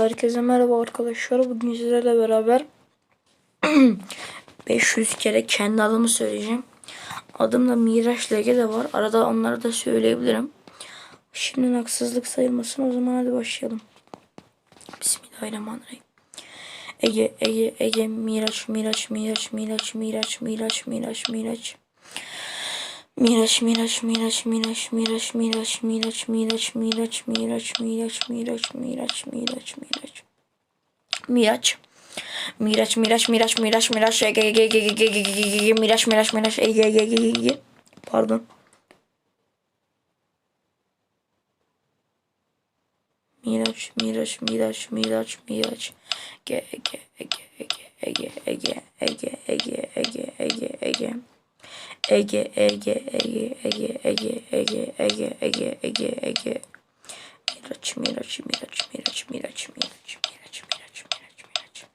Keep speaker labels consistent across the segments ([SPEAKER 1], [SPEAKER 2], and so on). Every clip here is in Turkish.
[SPEAKER 1] Herkese merhaba arkadaşlar. Bugün sizlerle beraber 500 kere kendi adımı söyleyeceğim. Adım da Miraç Lege de var. Arada onları da söyleyebilirim. Şimdi haksızlık sayılmasın. O zaman hadi başlayalım. Bismillahirrahmanirrahim. Ege, Ege, Ege, Miraç, Miraç, Miraç, Miraç, Miraç, Miraç, Miraç, Miraç. Miraç, Miraç, Miraç, Miraç, Miraç, Miraç, Miraç, Miraç, Miraç, Miraç, Miraç, Miraç, Miraç, Miraç, Miraç. Miraç. Miraç, Miraç, Miraç, Miraç, Miraç, Miraç, Miraç, Miraç. Pardon. Miraç, Miraç, Miraç, Miraç, Miraç. Ege, Ege, Ege, Ege, Ege, Ege, Ege, Ege, Ege, Ege. Ege, Ege, Ege, Ege, Ege, Ege, Ege, Ege, Ege. Miraç, Miraç, Miraç, Miraç, Miraç, Miraç, Miraç, Miraç, Miraç, Miraç.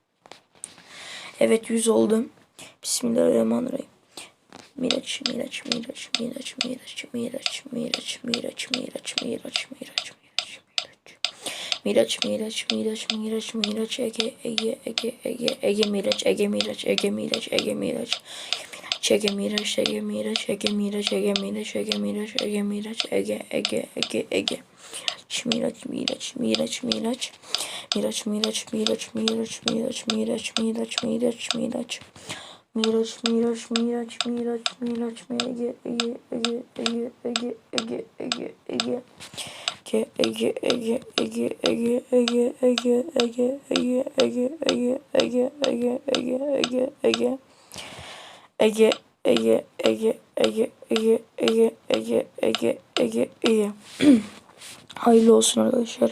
[SPEAKER 1] Evet yüz oldum. Bismillahirrahmanirrahim. Miraç, Miraç, Miraç, Miraç, Miraç, Miraç, Miraç, Miraç, Miraç, Miraç, Miraç. Miraç, Miraç, Miraç, Miraç, Miraç, Ege, Ege, Ege, Ege, Ege, Miraç, Ege, Miraç, Ege, Miraç, Ege, Miraç. Ege, Miraç, Ege, Miraç, Ege, Miraç, Ege, Miraç, Ege, Miraç, Ege, Miraç, Ege, Ege, Ege, Ege. Miraç, Miraç, Miraç, Miraç. Miraç, Miraç, Miraç, Miraç, Miraç, Miraç, Miraç, Miraç, Miraç. Miraç, Miraç, Miraç, Miraç, Miraç, Ege, Ege, Ege, Ege, Ege, Ege, Ege, Ege. Ege, Ege, Ege, Ege, Ege, Ege, Ege, Ege, Ege, Ege, Ege, Ege, Ege, Ege, Ege. Ege, Ege, Ege, Ege, Ege, Ege, Ege, Ege, Ege, Ege. Hayırlı olsun arkadaşlar.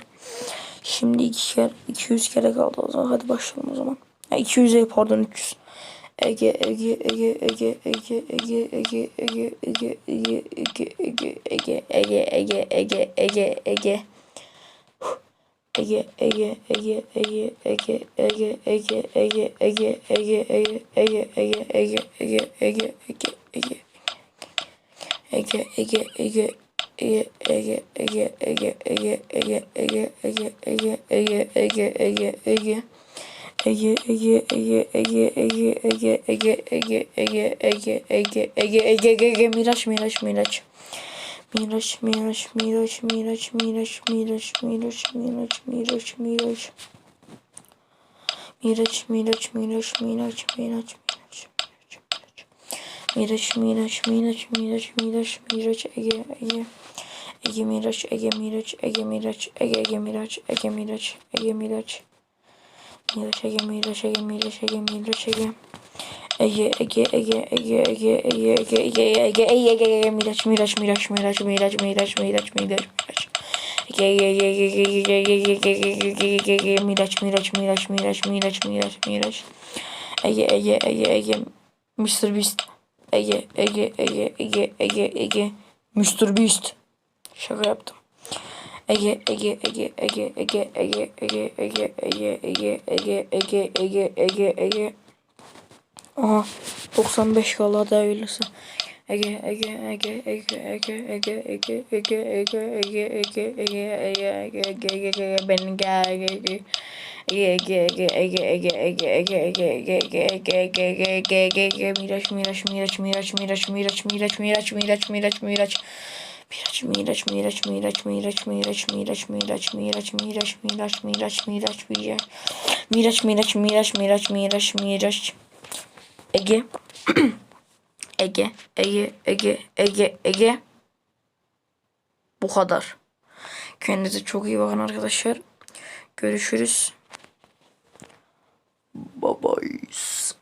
[SPEAKER 1] Şimdi iki kere, 200 kere kaldı o zaman. Hadi başlayalım o zaman. Ha, 200'e pardon 300. Ege, Ege, Ege, Ege, Ege, Ege, Ege, Ege, Ege, Ege, Ege, Ege, Ege, Ege, Ege, Ege, Ege, Ege. Ege, Ege, Ege, Ege, Ege, Ege, Ege, Ege, Ege, Ege, Ege, Ege, Ege, Ege, Ege, Ege, Ege, Ege. Ege, Ege, Ege, Ege, Ege, Ege, Ege, Ege, Ege, Ege, Ege, Ege, Ege, Ege, Ege, Ege. Ege, Ege, Ege, Ege, Ege, Ege, Ege, Ege, Ege, Ege, Ege, Ege, Ege, Miraç, Miraç, Miraç. Miraç, Miraç, Miraç, Miraç, Miraç, Miraç, Miraç, Miraç, Miraç, Miraç. Miraç, Miraç, Miraç, Miraç, Miraç, Miraç, Miraç, Miraç, Miraç, Miraç, Miraç, Miraç, Ege, Ege. Ege Miraç, Ege Miraç, Ege Miraç, Ege Ege Miraç, Ege Miraç, Ege Miraç. Miraç, Ege Miraç, Ege Miraç, Ege Miraç, Ege. Ege, Ege, Ege, Ege, Ege, Ege, Ege, Ege, Ege, Ege, Ege, Ege, Miraç, Miraç, Miraç, Miraç, Miraç, Miraç, Miraç, Miraç, Miraç. Ege, Ege, Ege, Ege, Ege, Ege, Ege, Ege, Ege, Ege, Ege, Miraç, Miraç, Miraç, Miraç, Miraç, Miraç, Miraç. Ege, Ege, Ege, Ege, Mr. Beast. Ege, Ege, Ege, Ege, Ege, Ege, Mr. Beast. Şaka yaptım. Ege, Ege, Ege, Ege, Ege, Ege, Ege, Ege, Ege, Ege, Ege, Ege, Ege, Ege. Aha 95 kaldı hadi hayırlısı. Ege, Ege, Ege, Ege, Ege, Ege, Ege, Ege, Ege, Ege, Ege, Ege, Ege, Ege, Ege, Ege, Ege, benim gel, Ege, Ege. Ege, Ege, Ege, Ege, Ege, Ege, Ege, Ege, Ege, Ege, Ege, Ege, Ege, Ege, Miraç, Miraç, Miraç, Miraç, Miraç, Miraç, Miraç, Miraç, Miraç, Miraç, Miraç. Miraç, Miraç, Miraç, Miraç, Miraç, Miraç, Miraç, Miraç, Miraç, Miraç, Miraç, Miraç, Miraç, Miraç, Miraç, Miraç, Miraç, Miraç, Miraç, Miraç. Ege. Ege, Ege, Ege, Ege, Ege. Bu kadar. Kendinize çok iyi bakın arkadaşlar. Görüşürüz. Bye bye.